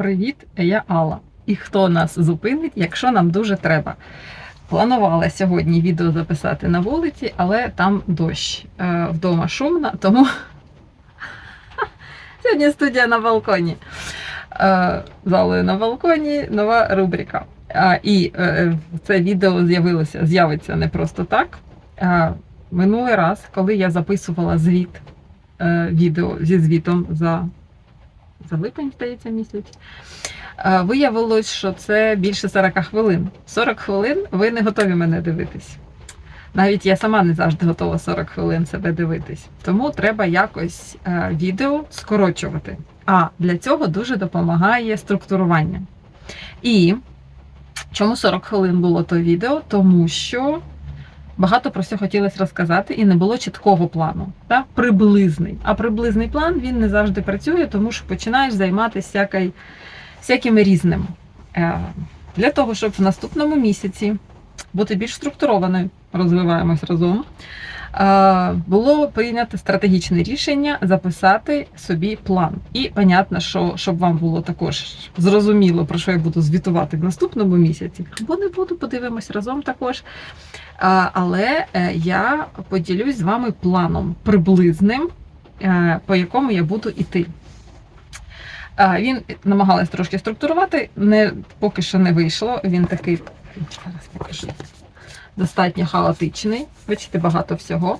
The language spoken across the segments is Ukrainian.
Привіт, я Алла. І хто нас зупинить, якщо нам дуже треба? Планувала сьогодні відео записати на вулиці, але там дощ. Е, Вдома шумно, тому сьогодні студія на балконі. Е, Залою на балконі нова рубрика. А, І е, це відео з'явилося, з'явиться не просто так. А, Минулий раз, коли я записувала звіт, е, відео зі звітом за, за липень, здається, місяць. Е, Виявилось, що це більше 40 хвилин. 40 хвилин ви не готові мене дивитись. Навіть я сама не завжди готова 40 хвилин себе дивитись. Тому треба якось е, відео скорочувати. А для цього дуже допомагає структурування. І чому 40 хвилин було то відео? Тому що багато про все хотілося розказати, і не було чіткого плану. Та? Приблизний. А приблизний план він не завжди працює, тому що починаєш займатися всяким різним. Е, Для того, щоб в наступному місяці бути більш структурованою, розвиваємось разом, було прийнято стратегічне рішення записати собі план. І понятно, що щоб вам було також зрозуміло, про що я буду звітувати в наступному місяці, або не буду, подивимось разом також. Але е, я поділюсь з вами планом приблизним, е, по якому я буду йти. Він намагалась трошки структурувати, не, поки що не вийшло. Він такий, зараз покажу, достатньо хаотичний. Бачите, багато всього.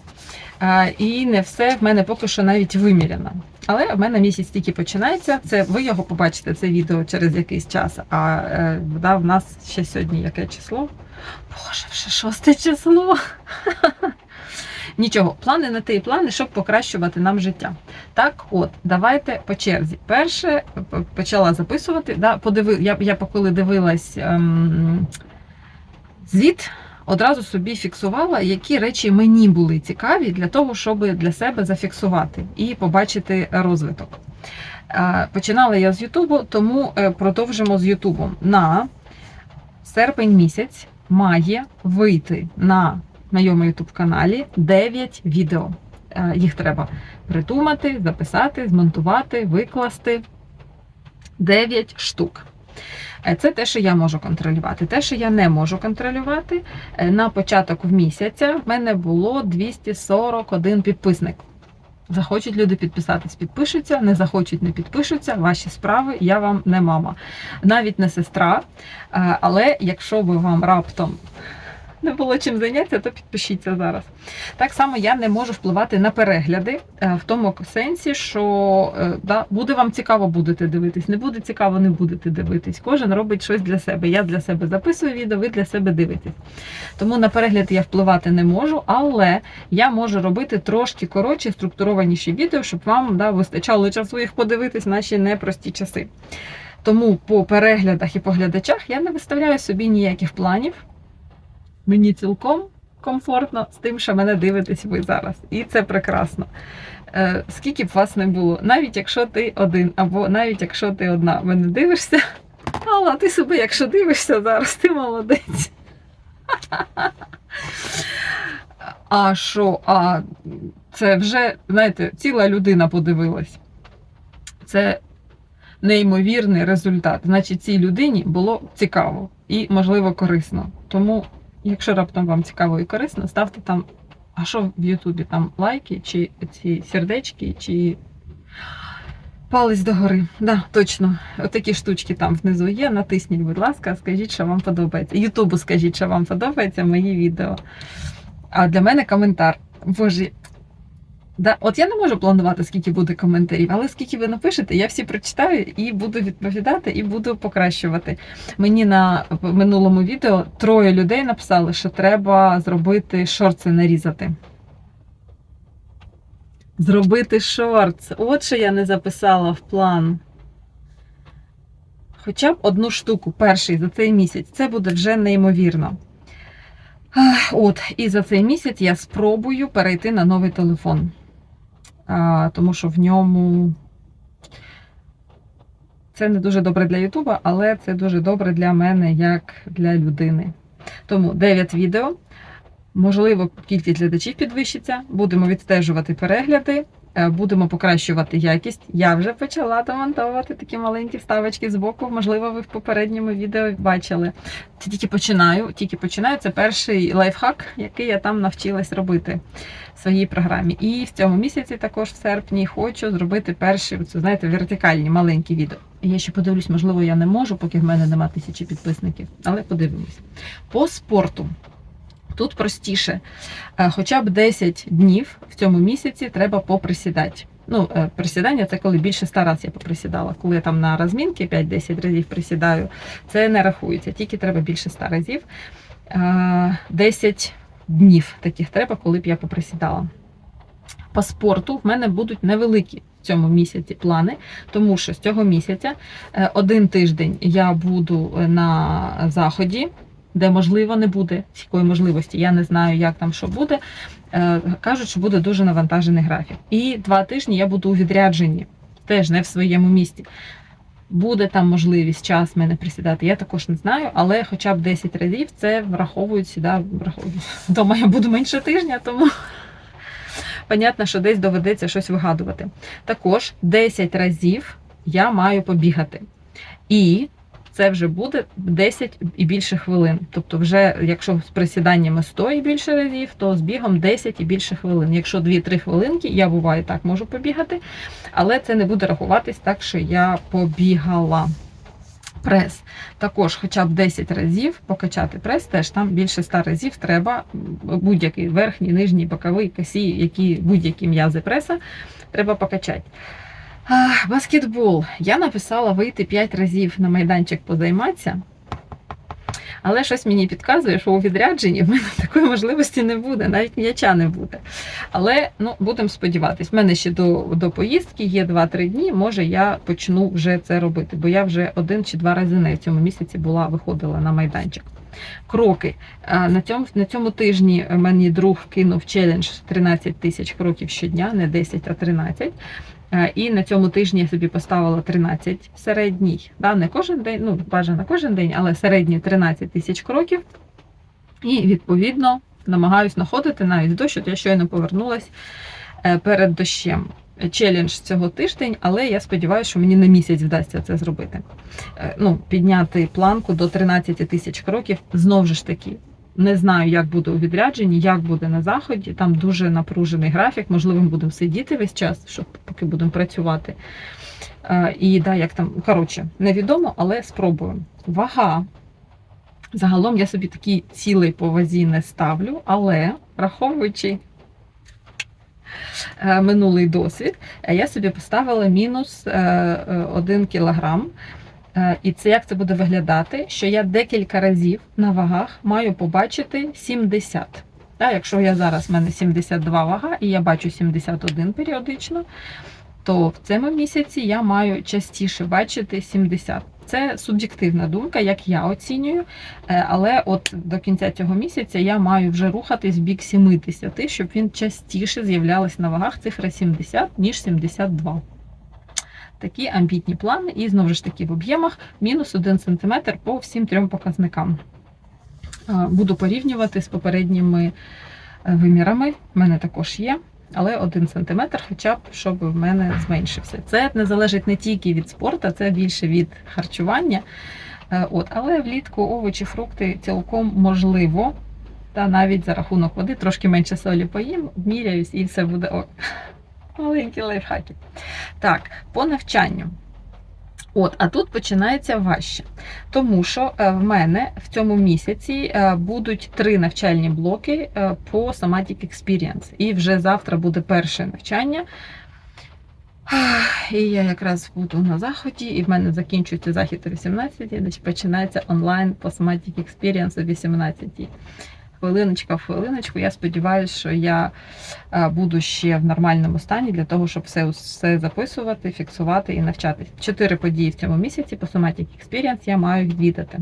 І не все в мене поки що навіть виміряно. Але в мене місяць тільки починається. Це ви його побачите, це відео через якийсь час. А е, да, в нас ще сьогодні яке число? Боже, вже шосте число. Нічого, плани на те і плани, щоб покращувати нам життя. Так, от, давайте по черзі. Перше почала записувати. Да, подиви, я, я коли дивилась ем, звіт, одразу собі фіксувала, які речі мені були цікаві для того, щоб для себе зафіксувати і побачити розвиток. Е, Починала я з Ютубу, тому е, продовжимо з Ютубом. На серпень місяць має вийти на моєму ютуб каналі 9 відео. Е, Їх треба придумати, записати, змонтувати, викласти. 9 штук. Е, Це те, що я можу контролювати. Те, що я не можу контролювати, е, на початок в місяця в мене було 241 підписник. Захочуть люди підписатись, підпишуться, не захочуть, не підпишуться. Ваші справи, я вам не мама, навіть не сестра. Е, Але якщо би вам раптом не було чим зайнятися, то підпишіться зараз. Так само я не можу впливати на перегляди е, в тому сенсі, що е, да, буде вам цікаво, будете дивитись, не буде цікаво, не будете дивитись. Кожен робить щось для себе. Я для себе записую відео, ви для себе дивитесь. Тому на перегляд я впливати не можу, але я можу робити трошки коротші, структурованіші відео, щоб вам да, вистачало часу їх подивитись наші непрості часи. Тому по переглядах і по глядачах я не виставляю собі ніяких планів. Мені цілком комфортно з тим, що мене дивитесь ви зараз. І це прекрасно. Е, скільки б вас не було, навіть якщо ти один, або навіть якщо ти одна, мене дивишся. Алла, ти себе, якщо дивишся зараз, ти молодець. А що? А це вже, знаєте, ціла людина подивилась. Це неймовірний результат. Значить, цій людині було цікаво і, можливо, корисно. Тому, якщо раптом вам цікаво і корисно, ставте там, а що в Ютубі там лайки, чи ці сердечки, чи палець догори. Да, точно. Отакі штучки там внизу є. Натисніть, будь ласка, скажіть, що вам подобається. Ютубу скажіть, що вам подобається мої відео. А для мене коментар. Боже, Да, от я не можу планувати, скільки буде коментарів, але скільки ви напишете, я всі прочитаю і буду відповідати, і буду покращувати. Мені на минулому відео троє людей написали, що треба зробити шорти нарізати. Зробити шортс. От що я не записала в план. Хоча б одну штуку, перший за цей місяць. Це буде вже неймовірно. От, і за цей місяць я спробую перейти на новий телефон. Тому що в ньому це не дуже добре для Ютуба, але це дуже добре для мене як для людини. Тому 9 відео. Можливо, кількість глядачів підвищиться. Будемо відстежувати перегляди. Е, Будемо покращувати якість. Я вже почала домонтовувати такі маленькі вставочки з боку. Можливо, ви в попередньому відео бачили. Це тільки починаю. Тільки починаю. Це перший лайфхак, який я там навчилась робити в своїй програмі. І в цьому місяці, також в серпні, хочу зробити перші, оце, знаєте, вертикальні маленькі відео. Я ще подивлюсь, можливо, я не можу, поки в мене нема тисячі підписників, але подивимось. По спорту. Тут простіше. Е, Хоча б 10 днів в цьому місяці треба поприсідати. Ну, е, присідання це коли більше 100 разів я поприсідала. Коли я там на розмінки 5-10 разів присідаю, це не рахується, тільки треба більше 100 разів. Е, 10 днів таких треба, коли б я поприсідала. По спорту в мене будуть невеликі в цьому місяці плани, тому що з цього місяця е, один тиждень я буду е, на заході, де можливо не буде такої можливості. Я не знаю, як там що буде. Е, Кажуть, що буде дуже навантажений графік. І два тижні я буду у відрядженні, теж не в своєму місті. Буде там можливість час мене присідати, я також не знаю, але хоча б 10 разів це враховують сюди, враховують. Дома я буду менше тижня, тому понятно, що десь доведеться щось вигадувати. Також 10 разів я маю побігати. І це вже буде 10 і більше хвилин. Тобто, вже якщо з присіданнями 100 і більше разів, то з бігом 10 і більше хвилин. Якщо 2-3 хвилинки, я буває так можу побігати, але це не буде рахуватись так, що я побігала. Прес також, хоча б 10 разів покачати прес, теж там більше 100 разів треба будь-який верхній, нижній, боковий, косі, які будь-які м'язи преса треба покачати. Баскетбол. Я написала вийти 5 разів на майданчик позайматися. Але щось мені підказує, що у відрядженні в мене такої можливості не буде, навіть м'яча не буде. Але ну, будемо сподіватись, в мене ще до, до поїздки є 2-3 дні. Може, я почну вже це робити, бо я вже один чи два рази не в цьому місяці була, виходила на майданчик. Кроки. На цьому, на цьому тижні мені друг кинув челендж 13 тисяч кроків щодня, не 10, а 13. Е, І на цьому тижні я собі поставила 13 середній. Да, не кожен день, ну бажано кожен день, але середні 13 тисяч кроків. І відповідно намагаюсь знаходити навіть дощ. От я щойно повернулась е, перед дощем. Челендж цього тиждень, але я сподіваюся, що мені на місяць вдасться це зробити. Е, Ну, підняти планку до 13 тисяч кроків. Знову ж таки, не знаю, як буде у відрядженні, як буде на заході. Там дуже напружений графік. Можливо, ми будемо сидіти весь час, щоб поки будемо працювати. Е, І да, як там, коротше, невідомо, але спробуємо. Вага. Загалом я собі такі цілий по вазі не ставлю, але враховуючи е, минулий досвід, е, я собі поставила мінус 1 кілограм. Е, І це як це буде виглядати? Що я декілька разів на вагах маю побачити 70. Так, якщо я зараз в мене 72 вага і я бачу 71 періодично, то в цьому місяці я маю частіше бачити 70. Це суб'єктивна думка, як я оцінюю. Е, Але от до кінця цього місяця я маю вже рухатись в бік 70, щоб він частіше з'являлась на вагах цифра 70, ніж 72. Такі амбітні плани, і знову ж таки в об'ємах мінус 1 см по всім трьом показникам. Буду порівнювати з попередніми е, вимірами. В мене також є, але 1 см, хоча б щоб в мене зменшився. Це не залежить не тільки від спорту, це більше від харчування. Е, От, але влітку овочі, фрукти цілком можливо. Та навіть за рахунок води трошки менше солі поїм, міряюсь і все буде ок. Маленькі лайфхаки. Так, по навчанню. От, а тут починається важче. Тому що е, в мене в цьому місяці е, будуть три навчальні блоки е, по Somatic Experience. І вже завтра буде перше навчання. І я якраз буду на заході, і в мене закінчується захід о 18 значить починається онлайн по Somatic Experience о 18 Хвилиночка в хвилиночку. Я сподіваюся, що я е, буду ще в нормальному стані для того, щоб все, все записувати, фіксувати і навчатись. Чотири події в цьому місяці по Somatic Experience я маю відвідати.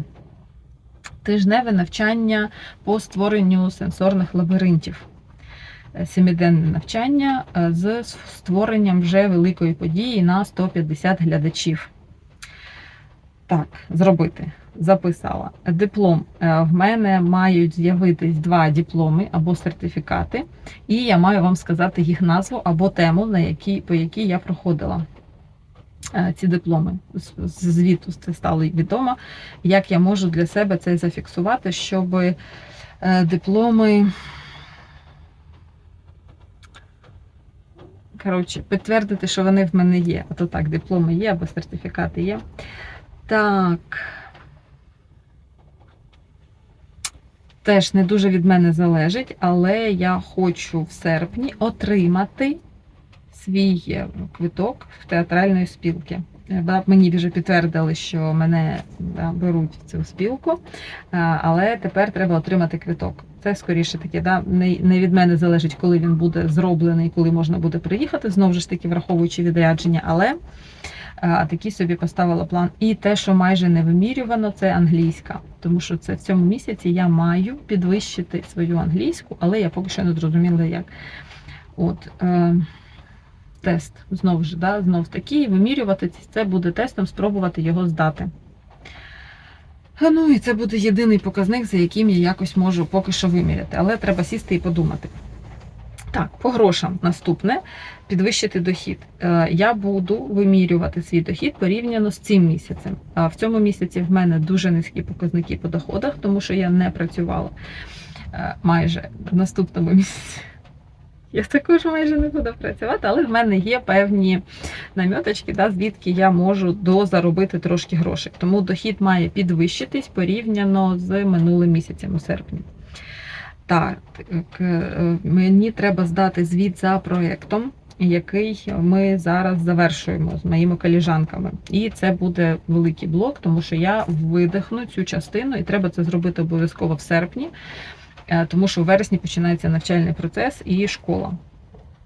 Тижневе навчання по створенню сенсорних лабіринтів. Е, Семиденне навчання е, з створенням вже великої події на 150 глядачів. Так, зробити. Записала. Диплом. Е, В мене мають з'явитись два дипломи або сертифікати, і я маю вам сказати їх назву або тему, на якій, по якій я проходила е, ці дипломи. З звіту це стало відомо, як я можу для себе це зафіксувати, щоб е, дипломи. Коротше, підтвердити, що вони в мене є. А то так, дипломи є або сертифікати є. Так. Теж не дуже від мене залежить, але я хочу в серпні отримати свій е, квиток в театральної спілки. Е, Мені вже підтвердили, що мене да, беруть в цю спілку, але тепер треба отримати квиток. Це скоріше таки, да, не від мене залежить, коли він буде зроблений, коли можна буде приїхати, знову ж таки, враховуючи відрядження, але а, такий собі поставила план. І те, що майже не вимірювано, це англійська. Тому що це в цьому місяці я маю підвищити свою англійську, але я поки що не зрозуміла, як. От, е, тест знову ж, да, знов таки, вимірювати це буде тестом, спробувати його здати. Ну і це буде єдиний показник, за яким я якось можу поки що виміряти, але треба сісти і подумати. Так, по грошам наступне підвищити дохід. Е, Я буду вимірювати свій дохід порівняно з цим місяцем. В цьому місяці в мене дуже низькі показники по доходах, тому що я не працювала е, майже в наступному місяці. Я також майже не буду працювати, але в мене є певні наміточки, да, звідки я можу дозаробити трошки грошей. Тому дохід має підвищитись порівняно з минулим місяцем у серпні. Так, е, мені треба здати звіт за проєктом, який ми зараз завершуємо з моїми коліжанками. І це буде великий блок, тому що я видихну цю частину, і треба це зробити обов'язково в серпні, е, тому що в вересні починається навчальний процес і школа.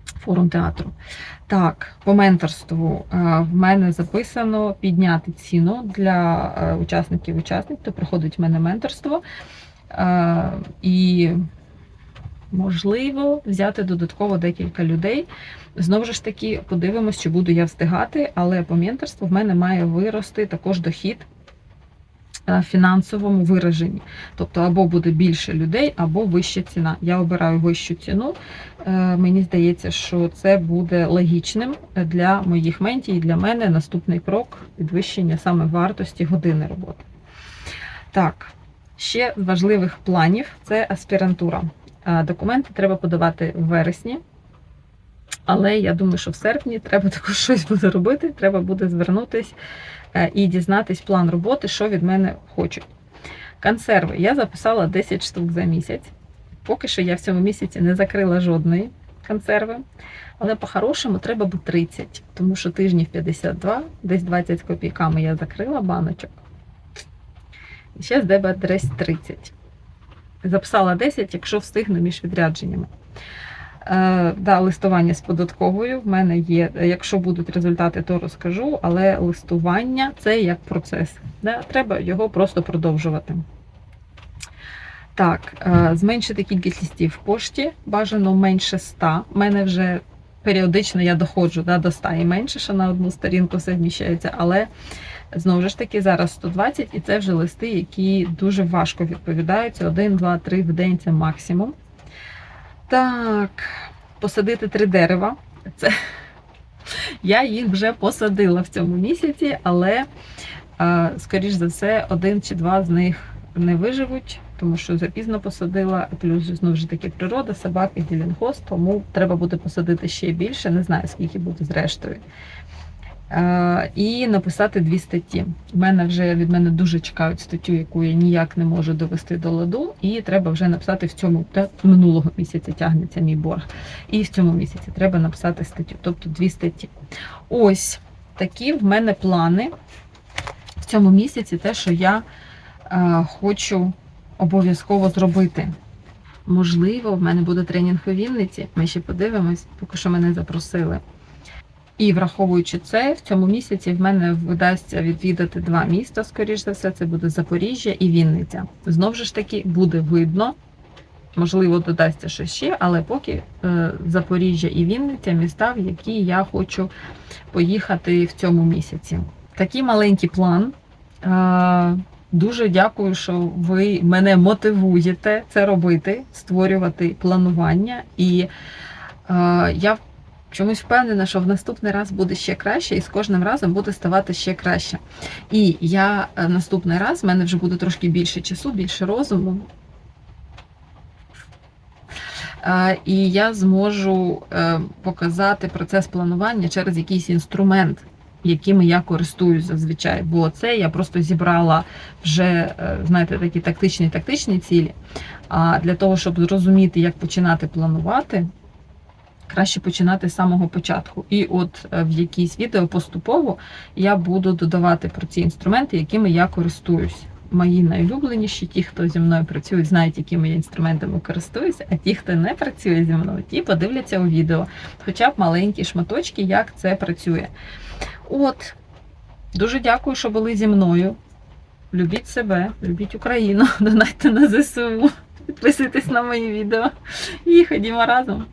Форум театру. Так, по менторству е, в мене записано підняти ціну для е, учасників учасників, хто приходить в мене менторство. Е, І можливо взяти додатково декілька людей. Знову ж таки, подивимось, чи буду я встигати, але по менторству в мене має вирости також дохід е, в фінансовому вираженні. Тобто, або буде більше людей, або вища ціна. Я обираю вищу ціну. Е, Мені здається, що це буде логічним для моїх ментій і для мене наступний крок підвищення саме вартості години роботи. Так, ще з важливих планів це аспірантура. Е, Документи треба подавати в вересні. Але я думаю, що в серпні треба також щось буде робити. Треба буде звернутися і дізнатись план роботи, що від мене хочуть. Консерви. Я записала 10 штук за місяць. Поки що я в цьому місяці не закрила жодної консерви. Але по-хорошому треба буде 30, тому що тижнів 52, десь 20 копійками я закрила баночок. І ще з тебе десь 30. Записала 10, якщо встигну між відрядженнями. Е, да, листування з податковою в мене є. Якщо будуть результати, то розкажу, але листування це як процес. Да? Треба його просто продовжувати. Так, е, зменшити кількість листів в пошті, бажано менше 100. У мене вже періодично я доходжу да, до 100 і менше, що на одну сторінку все вміщається, але знову ж таки зараз 120, і це вже листи, які дуже важко відповідаються. 1, 2, 3 в день це максимум. Так, посадити три дерева. Це я їх вже посадила в цьому місяці, але, скоріш за все, один чи два з них не виживуть, тому що запізно посадила, плюс знову ж таки природа, собаки, ділінгоз, тому треба буде посадити ще більше, не знаю, скільки буде зрештою. І написати дві статті. У мене вже від мене дуже чекають статтю, яку я ніяк не можу довести до ладу, і треба вже написати в цьому та минулого місяця тягнеться мій борг. І в цьому місяці треба написати статтю, тобто дві статті. Ось такі в мене плани в цьому місяці, те, що я е, хочу обов'язково зробити. Можливо, в мене буде тренінг у Вінниці. Ми ще подивимось, поки що мене запросили. І враховуючи це, в цьому місяці в мене вдасться відвідати два міста, скоріш за все, це буде Запоріжжя і Вінниця. Знову ж таки, буде видно, можливо, додасться щось ще, але поки е, Запоріжжя і Вінниця міста, в які я хочу поїхати в цьому місяці. Такий маленький план. Е, Дуже дякую, що ви мене мотивуєте це робити, створювати планування. І е, я чомусь впевнена, що в наступний раз буде ще краще, і з кожним разом буде ставати ще краще. І я е, наступний раз, в мене вже буде трошки більше часу, більше розуму. Е, І я зможу е, показати процес планування через якийсь інструмент, якими я користуюсь зазвичай. Бо це я просто зібрала вже, знаєте, такі тактичні тактичні цілі. А для того, щоб зрозуміти, як починати планувати, краще починати з самого початку. І от е, в якійсь відео поступово я буду додавати про ці інструменти, якими я користуюсь. Мої найулюбленіші, ті, хто зі мною працюють, знають, якими я інструментами користуюся, а ті, хто не працює зі мною, ті подивляться у відео, хоча б маленькі шматочки, як це працює. От, дуже дякую, що були зі мною. Любіть себе, любіть Україну, донайте на ЗСУ, підписуйтесь на мої відео і ходімо разом.